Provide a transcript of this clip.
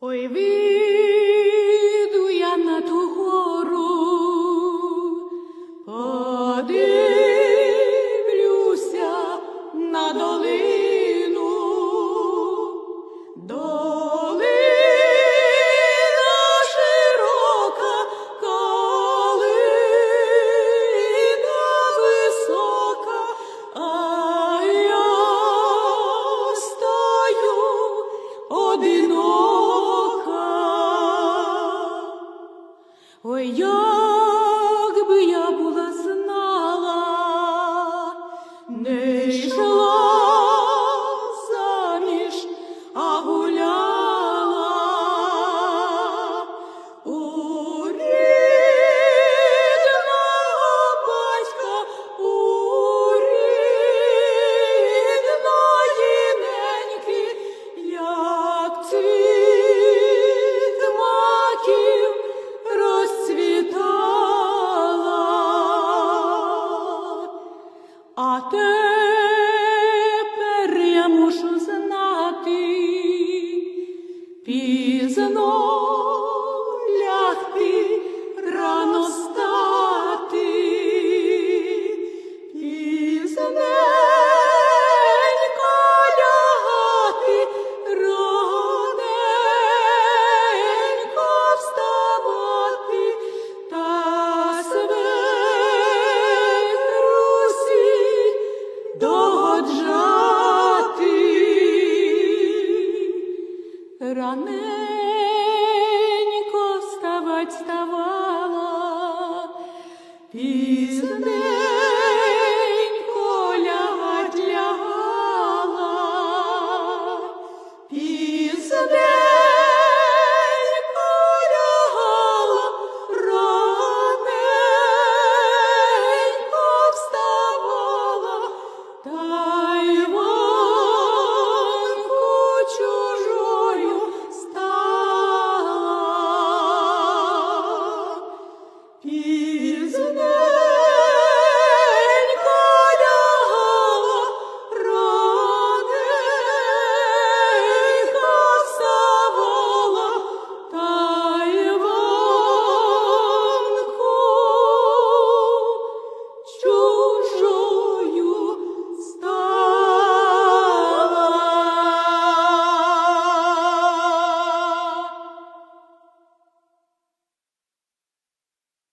Ой, ви Ой-ой! А тепер я мушу знати пізно. is there